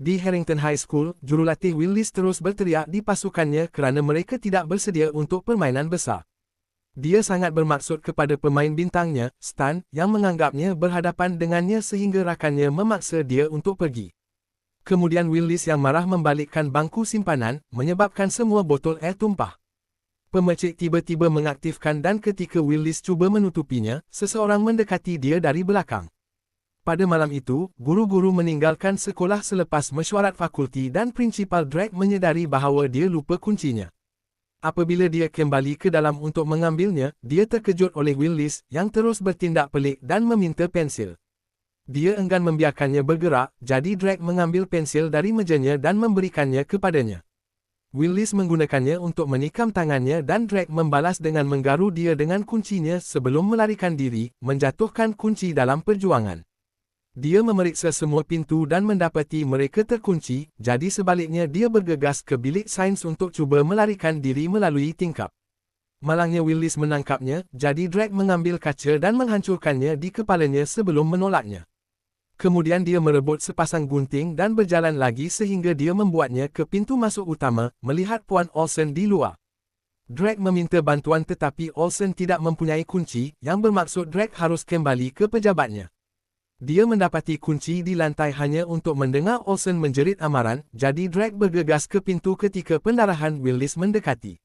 Di Harrington High School, jurulatih Willis terus berteriak di pasukannya kerana mereka tidak bersedia untuk permainan besar. Dia sangat bermaksud kepada pemain bintangnya, Stan, yang menganggapnya berhadapan dengannya sehingga rakannya memaksa dia untuk pergi. Kemudian Willis yang marah membalikkan bangku simpanan, menyebabkan semua botol air tumpah. Pemecik tiba-tiba mengaktifkan dan ketika Willis cuba menutupinya, seseorang mendekati dia dari belakang. Pada malam itu, guru-guru meninggalkan sekolah selepas mesyuarat fakulti dan prinsipal Drake menyedari bahawa dia lupa kuncinya. Apabila dia kembali ke dalam untuk mengambilnya, dia terkejut oleh Willis yang terus bertindak pelik dan meminta pensil. Dia enggan membiarkannya bergerak, jadi Drake mengambil pensil dari mejanya dan memberikannya kepadanya. Willis menggunakannya untuk menikam tangannya dan Drake membalas dengan menggaru dia dengan kuncinya sebelum melarikan diri, menjatuhkan kunci dalam perjuangan. Dia memeriksa semua pintu dan mendapati mereka terkunci, jadi sebaliknya dia bergegas ke bilik sains untuk cuba melarikan diri melalui tingkap. Malangnya Willis menangkapnya, jadi Drake mengambil kaca dan menghancurkannya di kepalanya sebelum menolaknya. Kemudian dia merebut sepasang gunting dan berjalan lagi sehingga dia membuatnya ke pintu masuk utama, melihat Puan Olsen di luar. Drake meminta bantuan tetapi Olsen tidak mempunyai kunci, yang bermaksud Drake harus kembali ke pejabatnya. Dia mendapati kunci di lantai hanya untuk mendengar Olsen menjerit amaran, jadi Drake bergegas ke pintu ketika pendarahan Willis mendekati.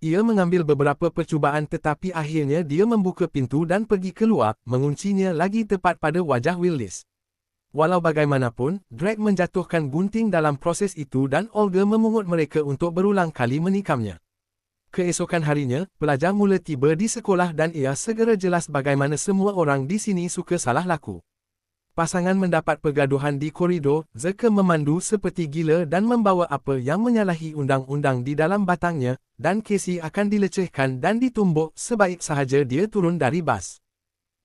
Ia mengambil beberapa percubaan tetapi akhirnya dia membuka pintu dan pergi keluar, menguncinya lagi tepat pada wajah Willis. Walau bagaimanapun, Drake menjatuhkan gunting dalam proses itu dan Olga memungut mereka untuk berulang kali menikamnya. Keesokan harinya, pelajar mula tiba di sekolah dan ia segera jelas bagaimana semua orang di sini suka salah laku. Pasangan mendapat pergaduhan di koridor, Zeke memandu seperti gila dan membawa apa yang menyalahi undang-undang di dalam batangnya, dan Casey akan dilecehkan dan ditumbuk sebaik sahaja dia turun dari bas.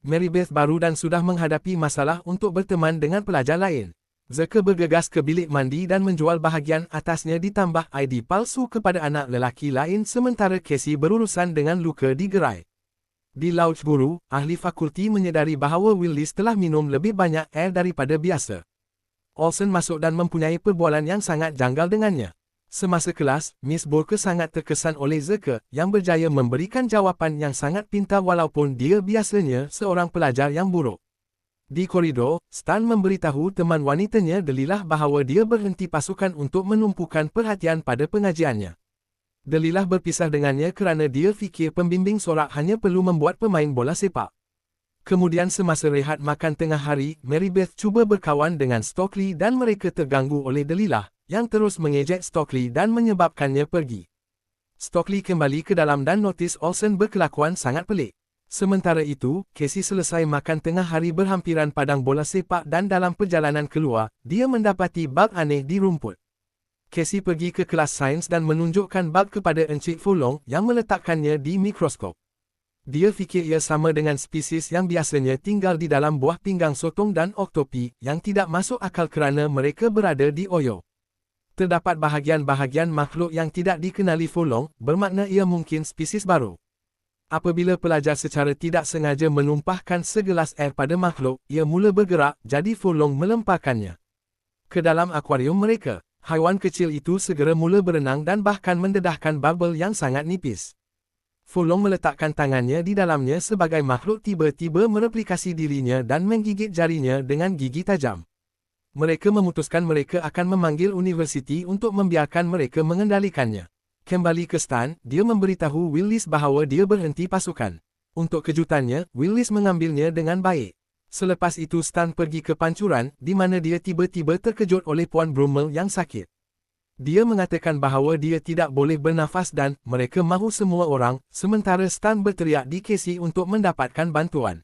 Marybeth baru dan sudah menghadapi masalah untuk berteman dengan pelajar lain. Zeke bergegas ke bilik mandi dan menjual bahagian atasnya ditambah ID palsu kepada anak lelaki lain sementara Casey berurusan dengan luka di gerai. Di Laut Guru, ahli fakulti menyedari bahawa Willis telah minum lebih banyak air daripada biasa. Olsen masuk dan mempunyai perbualan yang sangat janggal dengannya. Semasa kelas, Miss Borke sangat terkesan oleh Zeke yang berjaya memberikan jawapan yang sangat pintar walaupun dia biasanya seorang pelajar yang buruk. Di koridor, Stan memberitahu teman wanitanya Delilah bahawa dia berhenti pasukan untuk menumpukan perhatian pada pengajiannya. Delilah berpisah dengannya kerana dia fikir pembimbing sorak hanya perlu membuat pemain bola sepak. Kemudian semasa rehat makan tengah hari, Mary Beth cuba berkawan dengan Stockley dan mereka terganggu oleh Delilah, yang terus mengejek Stockley dan menyebabkannya pergi. Stockley kembali ke dalam dan notis Olsen berkelakuan sangat pelik. Sementara itu, Casey selesai makan tengah hari berhampiran padang bola sepak dan dalam perjalanan keluar, dia mendapati bug aneh di rumput. Casey pergi ke kelas sains dan menunjukkan bug kepada Encik Fulong yang meletakkannya di mikroskop. Dia fikir ia sama dengan spesies yang biasanya tinggal di dalam buah pinggang sotong dan oktopi yang tidak masuk akal kerana mereka berada di Oyo. Terdapat bahagian-bahagian makhluk yang tidak dikenali Fulong, bermakna ia mungkin spesies baru. Apabila pelajar secara tidak sengaja menumpahkan segelas air pada makhluk, ia mula bergerak, jadi Fulong melemparkannya ke dalam akuarium mereka haiwan kecil itu segera mula berenang dan bahkan mendedahkan bubble yang sangat nipis. Fulong meletakkan tangannya di dalamnya sebagai makhluk tiba-tiba mereplikasi dirinya dan menggigit jarinya dengan gigi tajam. Mereka memutuskan mereka akan memanggil universiti untuk membiarkan mereka mengendalikannya. Kembali ke Stan, dia memberitahu Willis bahawa dia berhenti pasukan. Untuk kejutannya, Willis mengambilnya dengan baik. Selepas itu Stan pergi ke pancuran, di mana dia tiba-tiba terkejut oleh Puan Brummel yang sakit. Dia mengatakan bahawa dia tidak boleh bernafas dan mereka mahu semua orang, sementara Stan berteriak di Casey untuk mendapatkan bantuan.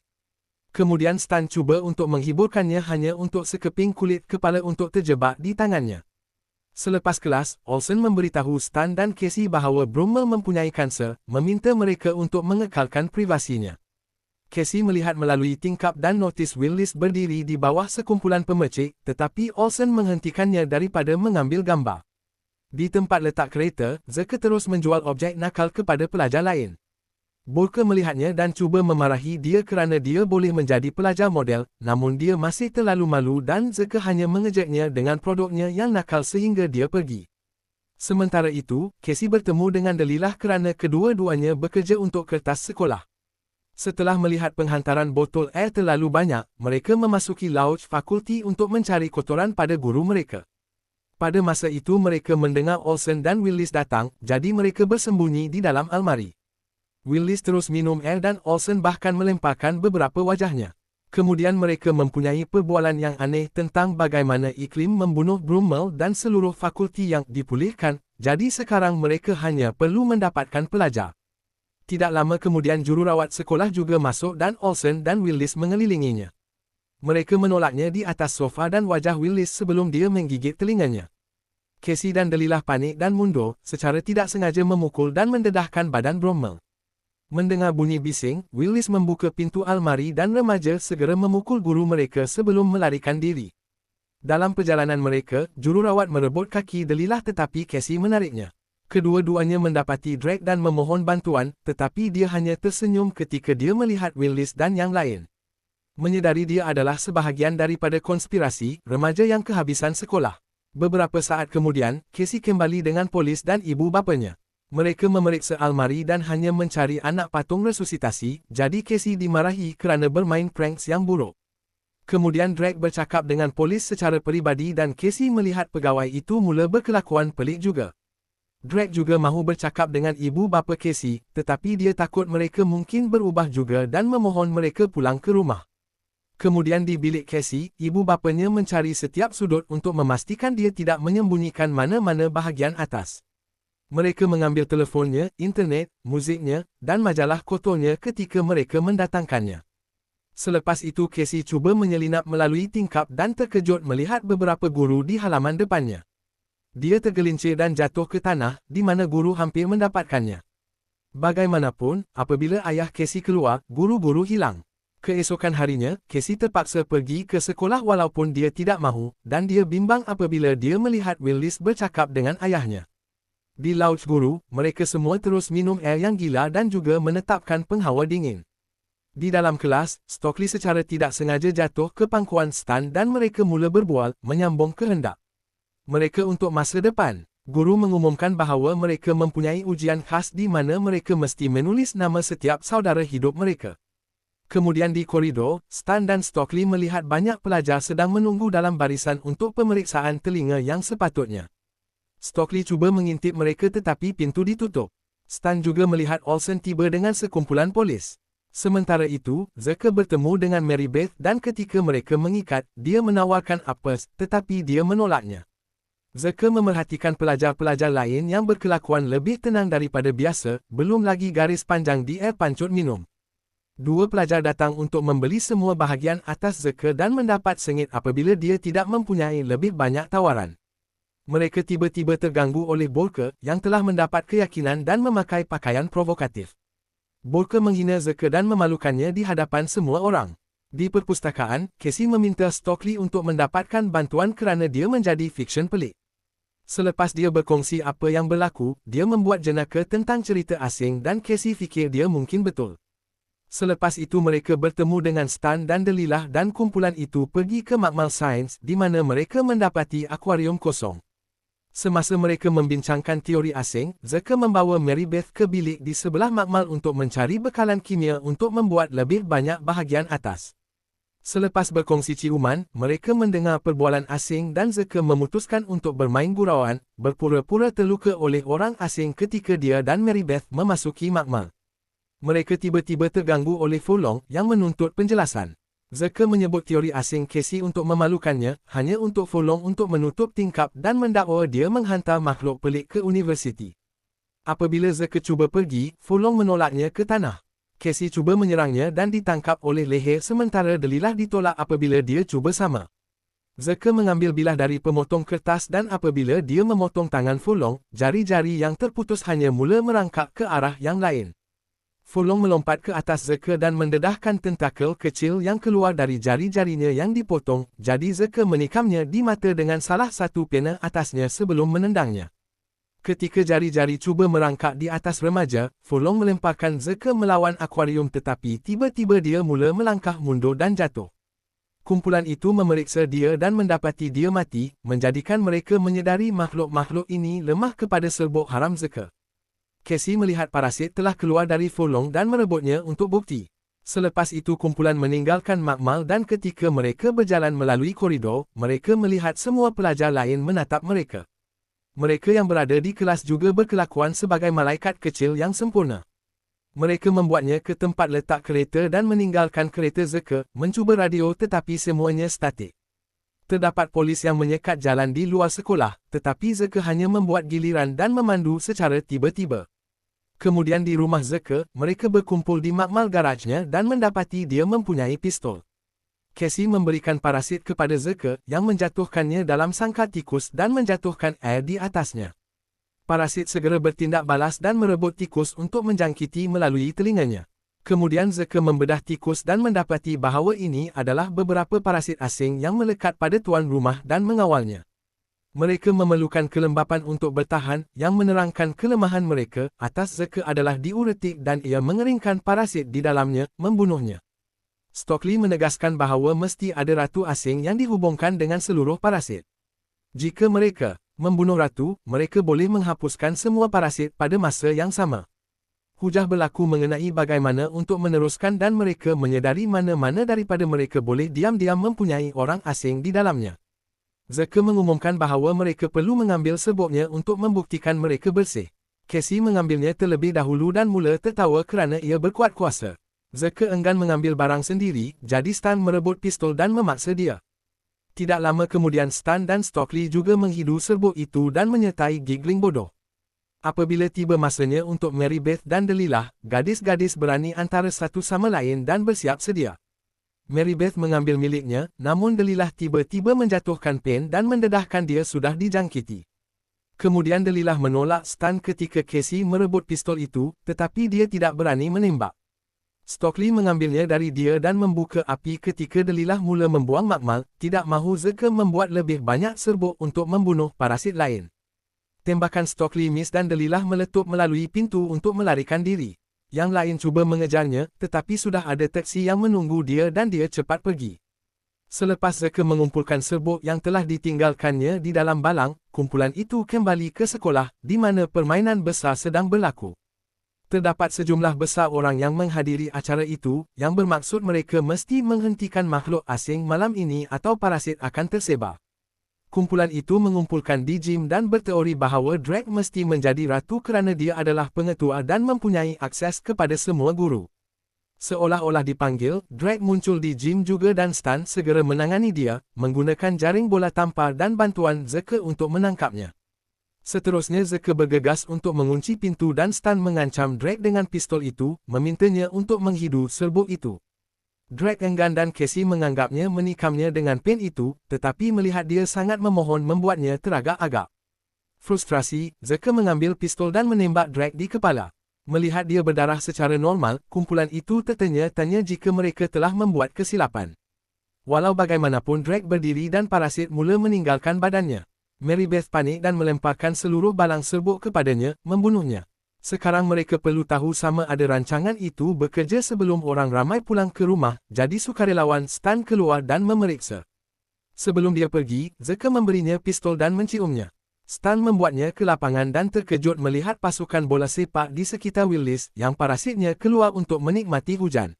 Kemudian Stan cuba untuk menghiburkannya hanya untuk sekeping kulit kepala untuk terjebak di tangannya. Selepas kelas, Olsen memberitahu Stan dan Casey bahawa Brummel mempunyai kanser, meminta mereka untuk mengekalkan privasinya. Casey melihat melalui tingkap dan notis Willis berdiri di bawah sekumpulan pemecik, tetapi Olsen menghentikannya daripada mengambil gambar. Di tempat letak kereta, Zeke terus menjual objek nakal kepada pelajar lain. Bolke melihatnya dan cuba memarahi dia kerana dia boleh menjadi pelajar model, namun dia masih terlalu malu dan Zeke hanya mengejaknya dengan produknya yang nakal sehingga dia pergi. Sementara itu, Casey bertemu dengan Delilah kerana kedua-duanya bekerja untuk kertas sekolah. Setelah melihat penghantaran botol air terlalu banyak, mereka memasuki lounge fakulti untuk mencari kotoran pada guru mereka. Pada masa itu mereka mendengar Olsen dan Willis datang, jadi mereka bersembunyi di dalam almari. Willis terus minum air dan Olsen bahkan melemparkan beberapa wajahnya. Kemudian mereka mempunyai perbualan yang aneh tentang bagaimana iklim membunuh Brummel dan seluruh fakulti yang dipulihkan, jadi sekarang mereka hanya perlu mendapatkan pelajar. Tidak lama kemudian jururawat sekolah juga masuk dan Olsen dan Willis mengelilinginya. Mereka menolaknya di atas sofa dan wajah Willis sebelum dia menggigit telinganya. Casey dan Delilah panik dan mundur, secara tidak sengaja memukul dan mendedahkan badan Brummel. Mendengar bunyi bising, Willis membuka pintu almari dan remaja segera memukul guru mereka sebelum melarikan diri. Dalam perjalanan mereka, jururawat merebut kaki Delilah tetapi Casey menariknya. Kedua-duanya mendapati Drake dan memohon bantuan, tetapi dia hanya tersenyum ketika dia melihat Willis dan yang lain. Menyedari dia adalah sebahagian daripada konspirasi, remaja yang kehabisan sekolah. Beberapa saat kemudian, Casey kembali dengan polis dan ibu bapanya. Mereka memeriksa almari dan hanya mencari anak patung resusitasi, jadi Casey dimarahi kerana bermain pranks yang buruk. Kemudian Drake bercakap dengan polis secara peribadi dan Casey melihat pegawai itu mula berkelakuan pelik juga. Drake juga mahu bercakap dengan ibu bapa Casey, tetapi dia takut mereka mungkin berubah juga dan memohon mereka pulang ke rumah. Kemudian di bilik Casey, ibu bapanya mencari setiap sudut untuk memastikan dia tidak menyembunyikan mana-mana bahagian atas. Mereka mengambil telefonnya, internet, muziknya, dan majalah kotornya ketika mereka mendatangkannya. Selepas itu Casey cuba menyelinap melalui tingkap dan terkejut melihat beberapa guru di halaman depannya. Dia tergelincir dan jatuh ke tanah, di mana guru hampir mendapatkannya. Bagaimanapun, apabila ayah Casey keluar, guru-guru hilang. Keesokan harinya, Casey terpaksa pergi ke sekolah walaupun dia tidak mahu, dan dia bimbang apabila dia melihat Willis bercakap dengan ayahnya. Di Laut Guru, mereka semua terus minum air yang gila dan juga menetapkan penghawa dingin. Di dalam kelas, Stockley secara tidak sengaja jatuh ke pangkuan Stan dan mereka mula berbual, menyambung kehendak. Mereka untuk masa depan. Guru mengumumkan bahawa mereka mempunyai ujian khas di mana mereka mesti menulis nama setiap saudara hidup mereka. Kemudian di koridor, Stan dan Stockley melihat banyak pelajar sedang menunggu dalam barisan untuk pemeriksaan telinga yang sepatutnya. Stockley cuba mengintip mereka tetapi pintu ditutup. Stan juga melihat Olsen tiba dengan sekumpulan polis. Sementara itu, Zeke bertemu dengan Mary Beth dan ketika mereka mengikat, dia menawarkan apes, tetapi dia menolaknya. Zeke memerhatikan pelajar-pelajar lain yang berkelakuan lebih tenang daripada biasa, belum lagi garis panjang di air pancut minum. Dua pelajar datang untuk membeli semua bahagian atas Zeke dan mendapat sengit apabila dia tidak mempunyai lebih banyak tawaran. Mereka tiba-tiba terganggu oleh Bolke yang telah mendapat keyakinan dan memakai pakaian provokatif. Bolke menghina Zeke dan memalukannya di hadapan semua orang. Di perpustakaan, Casey meminta Stockley untuk mendapatkan bantuan kerana dia menjadi fiksyen pelik. Selepas dia berkongsi apa yang berlaku, dia membuat jenaka tentang cerita asing dan Casey fikir dia mungkin betul. Selepas itu mereka bertemu dengan Stan dan Delilah dan kumpulan itu pergi ke Makmal Science di mana mereka mendapati akuarium kosong. Semasa mereka membincangkan teori asing, Zeke membawa Mary Beth ke bilik di sebelah makmal untuk mencari bekalan kimia untuk membuat lebih banyak bahagian atas. Selepas berkongsi ciuman, mereka mendengar perbualan asing dan Zeke memutuskan untuk bermain gurauan, berpura-pura terluka oleh orang asing ketika dia dan Mary Beth memasuki makmal. Mereka tiba-tiba terganggu oleh Fulong yang menuntut penjelasan. Zeke menyebut teori asing Casey untuk memalukannya, hanya untuk Fulong untuk menutup tingkap dan mendakwa dia menghantar makhluk pelik ke universiti. Apabila Zeke cuba pergi, Fulong menolaknya ke tanah. Casey cuba menyerangnya dan ditangkap oleh leher sementara Delilah ditolak apabila dia cuba sama. Zeke mengambil bilah dari pemotong kertas dan apabila dia memotong tangan Fulong, jari-jari yang terputus hanya mula merangkak ke arah yang lain. Fulong melompat ke atas Zeke dan mendedahkan tentakel kecil yang keluar dari jari-jarinya yang dipotong, jadi Zeke menikamnya di mata dengan salah satu pena atasnya sebelum menendangnya. Ketika jari-jari cuba merangkak di atas remaja, Folong melemparkan Zeke melawan akuarium tetapi tiba-tiba dia mula melangkah mundur dan jatuh. Kumpulan itu memeriksa dia dan mendapati dia mati, menjadikan mereka menyedari makhluk-makhluk ini lemah kepada serbuk haram Zeke. Casey melihat parasit telah keluar dari Folong dan merebutnya untuk bukti. Selepas itu kumpulan meninggalkan Makmal dan ketika mereka berjalan melalui koridor, mereka melihat semua pelajar lain menatap mereka. Mereka yang berada di kelas juga berkelakuan sebagai malaikat kecil yang sempurna. Mereka membuatnya ke tempat letak kereta dan meninggalkan kereta Zeke, mencuba radio tetapi semuanya statik. Terdapat polis yang menyekat jalan di luar sekolah, tetapi Zeke hanya membuat giliran dan memandu secara tiba-tiba. Kemudian di rumah Zeke, mereka berkumpul di makmal garajnya dan mendapati dia mempunyai pistol. Casey memberikan parasit kepada Zeke yang menjatuhkannya dalam sangkar tikus dan menjatuhkan air di atasnya. Parasit segera bertindak balas dan merebut tikus untuk menjangkiti melalui telinganya. Kemudian Zeke membedah tikus dan mendapati bahawa ini adalah beberapa parasit asing yang melekat pada tuan rumah dan mengawalnya. Mereka memerlukan kelembapan untuk bertahan yang menerangkan kelemahan mereka atas zeka adalah diuretik dan ia mengeringkan parasit di dalamnya, membunuhnya. Stockley menegaskan bahawa mesti ada ratu asing yang dihubungkan dengan seluruh parasit. Jika mereka membunuh ratu, mereka boleh menghapuskan semua parasit pada masa yang sama. Hujah berlaku mengenai bagaimana untuk meneruskan dan mereka menyedari mana-mana daripada mereka boleh diam-diam mempunyai orang asing di dalamnya. Zeke mengumumkan bahawa mereka perlu mengambil sebobnya untuk membuktikan mereka bersih. Casey mengambilnya terlebih dahulu dan mula tertawa kerana ia berkuat kuasa. Zeke enggan mengambil barang sendiri, jadi Stan merebut pistol dan memaksa dia. Tidak lama kemudian Stan dan Stockley juga menghidu serbuk itu dan menyertai giggling bodoh. Apabila tiba masanya untuk Mary Beth dan Delilah, gadis-gadis berani antara satu sama lain dan bersiap sedia. Mary Beth mengambil miliknya, namun Delilah tiba-tiba menjatuhkan pen dan mendedahkan dia sudah dijangkiti. Kemudian Delilah menolak Stan ketika Casey merebut pistol itu, tetapi dia tidak berani menembak. Stockley mengambilnya dari dia dan membuka api ketika Delilah mula membuang makmal, tidak mahu Zeke membuat lebih banyak serbuk untuk membunuh parasit lain. Tembakan Stockley miss dan Delilah meletup melalui pintu untuk melarikan diri. Yang lain cuba mengejarnya, tetapi sudah ada teksi yang menunggu dia dan dia cepat pergi. Selepas Zeke mengumpulkan serbuk yang telah ditinggalkannya di dalam balang, kumpulan itu kembali ke sekolah, di mana permainan besar sedang berlaku. Terdapat sejumlah besar orang yang menghadiri acara itu, yang bermaksud mereka mesti menghentikan makhluk asing malam ini atau parasit akan tersebar kumpulan itu mengumpulkan di gym dan berteori bahawa Drake mesti menjadi ratu kerana dia adalah pengetua dan mempunyai akses kepada semua guru. Seolah-olah dipanggil, Drake muncul di gym juga dan Stan segera menangani dia, menggunakan jaring bola tampar dan bantuan Zeke untuk menangkapnya. Seterusnya Zeke bergegas untuk mengunci pintu dan Stan mengancam Drake dengan pistol itu, memintanya untuk menghidu serbuk itu. Drake enggan dan Casey menganggapnya menikamnya dengan pen itu, tetapi melihat dia sangat memohon membuatnya teragak-agak. Frustrasi, Zeke mengambil pistol dan menembak Drake di kepala. Melihat dia berdarah secara normal, kumpulan itu tertanya-tanya jika mereka telah membuat kesilapan. Walau bagaimanapun Drake berdiri dan parasit mula meninggalkan badannya. Mary Beth panik dan melemparkan seluruh balang serbuk kepadanya, membunuhnya. Sekarang mereka perlu tahu sama ada rancangan itu bekerja sebelum orang ramai pulang ke rumah, jadi sukarelawan Stan keluar dan memeriksa. Sebelum dia pergi, Zeke memberinya pistol dan menciumnya. Stan membuatnya ke lapangan dan terkejut melihat pasukan bola sepak di sekitar Willis yang parasitnya keluar untuk menikmati hujan.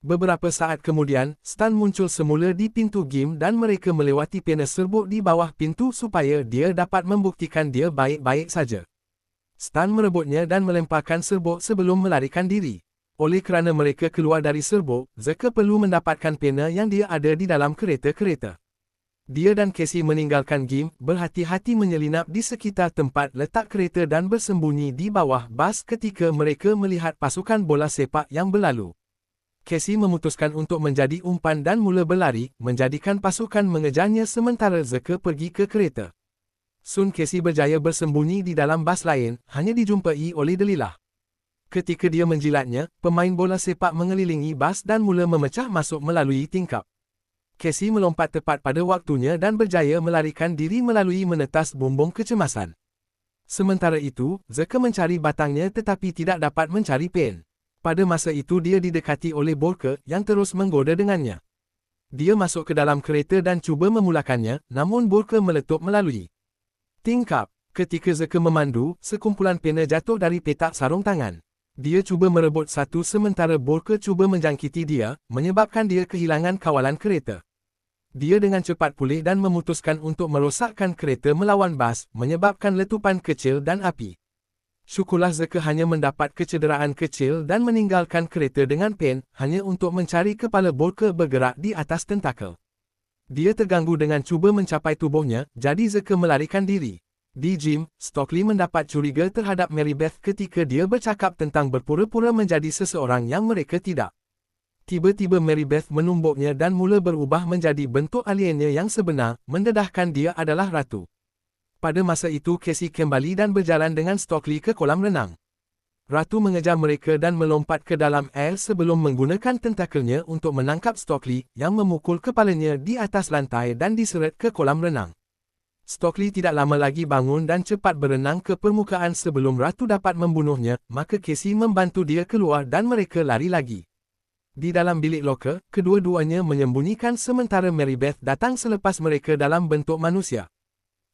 Beberapa saat kemudian, Stan muncul semula di pintu game dan mereka melewati pena serbuk di bawah pintu supaya dia dapat membuktikan dia baik-baik saja. Stan merebutnya dan melemparkan serbuk sebelum melarikan diri. Oleh kerana mereka keluar dari serbuk, Zeke perlu mendapatkan pena yang dia ada di dalam kereta-kereta. Dia dan Casey meninggalkan game, berhati-hati menyelinap di sekitar tempat letak kereta dan bersembunyi di bawah bas ketika mereka melihat pasukan bola sepak yang berlalu. Casey memutuskan untuk menjadi umpan dan mula berlari, menjadikan pasukan mengejarnya sementara Zeke pergi ke kereta. Sun Casey berjaya bersembunyi di dalam bas lain, hanya dijumpai oleh Delilah. Ketika dia menjilatnya, pemain bola sepak mengelilingi bas dan mula memecah masuk melalui tingkap. Casey melompat tepat pada waktunya dan berjaya melarikan diri melalui menetas bumbung kecemasan. Sementara itu, Zeke mencari batangnya tetapi tidak dapat mencari pen. Pada masa itu dia didekati oleh Borke yang terus menggoda dengannya. Dia masuk ke dalam kereta dan cuba memulakannya, namun Borke meletup melalui tingkap. Ketika Zeke memandu, sekumpulan pena jatuh dari petak sarung tangan. Dia cuba merebut satu sementara Borke cuba menjangkiti dia, menyebabkan dia kehilangan kawalan kereta. Dia dengan cepat pulih dan memutuskan untuk merosakkan kereta melawan bas, menyebabkan letupan kecil dan api. Syukurlah Zeke hanya mendapat kecederaan kecil dan meninggalkan kereta dengan pen, hanya untuk mencari kepala Borke bergerak di atas tentakel. Dia terganggu dengan cuba mencapai tubuhnya, jadi Zeke melarikan diri. Di gym, Stockley mendapat curiga terhadap Mary Beth ketika dia bercakap tentang berpura-pura menjadi seseorang yang mereka tidak. Tiba-tiba Mary Beth menumbuknya dan mula berubah menjadi bentuk aliennya yang sebenar, mendedahkan dia adalah ratu. Pada masa itu Casey kembali dan berjalan dengan Stockley ke kolam renang. Ratu mengejar mereka dan melompat ke dalam air sebelum menggunakan tentakelnya untuk menangkap Stockley yang memukul kepalanya di atas lantai dan diseret ke kolam renang. Stockley tidak lama lagi bangun dan cepat berenang ke permukaan sebelum Ratu dapat membunuhnya, maka Casey membantu dia keluar dan mereka lari lagi. Di dalam bilik loker, kedua-duanya menyembunyikan sementara Mary Beth datang selepas mereka dalam bentuk manusia.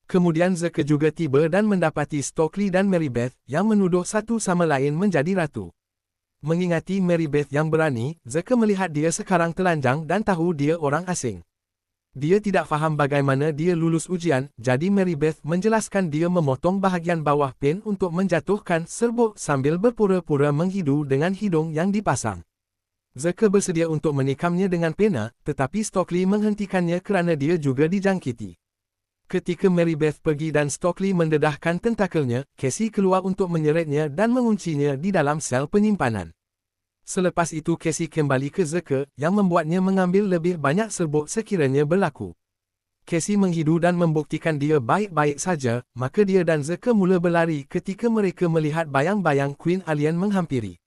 Kemudian Zeke juga tiba dan mendapati Stockley dan Mary Beth yang menuduh satu sama lain menjadi ratu. Mengingati Mary Beth yang berani, Zeke melihat dia sekarang telanjang dan tahu dia orang asing. Dia tidak faham bagaimana dia lulus ujian, jadi Mary Beth menjelaskan dia memotong bahagian bawah pen untuk menjatuhkan serbuk sambil berpura-pura menghidu dengan hidung yang dipasang. Zeke bersedia untuk menikamnya dengan pena, tetapi Stockley menghentikannya kerana dia juga dijangkiti. Ketika Mary Beth pergi dan Stockley mendedahkan tentakelnya, Casey keluar untuk menyeretnya dan menguncinya di dalam sel penyimpanan. Selepas itu Casey kembali ke Zeke, yang membuatnya mengambil lebih banyak serbuk sekiranya berlaku. Casey menghidu dan membuktikan dia baik-baik saja, maka dia dan Zeke mula berlari ketika mereka melihat bayang-bayang Queen Alien menghampiri.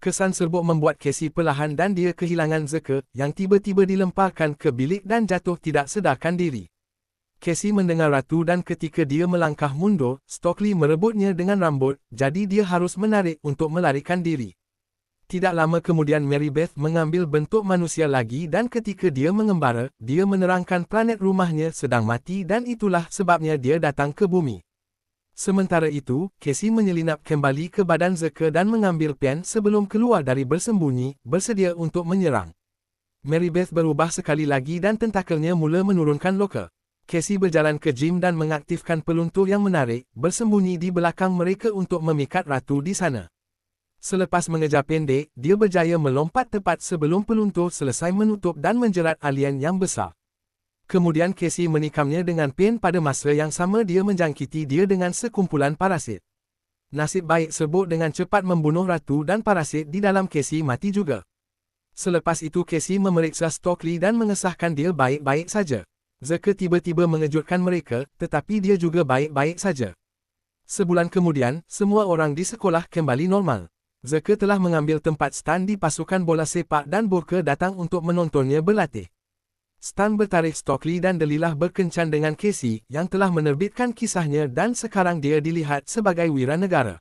Kesan serbuk membuat Casey perlahan dan dia kehilangan Zeke, yang tiba-tiba dilemparkan ke bilik dan jatuh tidak sedarkan diri. Casey mendengar ratu dan ketika dia melangkah mundur, Stockley merebutnya dengan rambut, jadi dia harus menarik untuk melarikan diri. Tidak lama kemudian Mary Beth mengambil bentuk manusia lagi dan ketika dia mengembara, dia menerangkan planet rumahnya sedang mati dan itulah sebabnya dia datang ke bumi. Sementara itu, Casey menyelinap kembali ke badan Zeke dan mengambil pen sebelum keluar dari bersembunyi, bersedia untuk menyerang. Mary Beth berubah sekali lagi dan tentakelnya mula menurunkan loka. Casey berjalan ke gym dan mengaktifkan peluntur yang menarik, bersembunyi di belakang mereka untuk memikat ratu di sana. Selepas mengejar pendek, dia berjaya melompat tepat sebelum peluntur selesai menutup dan menjerat alien yang besar. Kemudian Casey menikamnya dengan pen pada masa yang sama dia menjangkiti dia dengan sekumpulan parasit. Nasib baik sebut dengan cepat membunuh ratu dan parasit di dalam Casey mati juga. Selepas itu Casey memeriksa Stockley dan mengesahkan dia baik-baik saja. Zeke tiba-tiba mengejutkan mereka, tetapi dia juga baik-baik saja. Sebulan kemudian, semua orang di sekolah kembali normal. Zeke telah mengambil tempat Stan di pasukan bola sepak dan Burke datang untuk menontonnya berlatih. Stan bertarik Stockley dan Delilah berkencan dengan Casey yang telah menerbitkan kisahnya dan sekarang dia dilihat sebagai wira negara.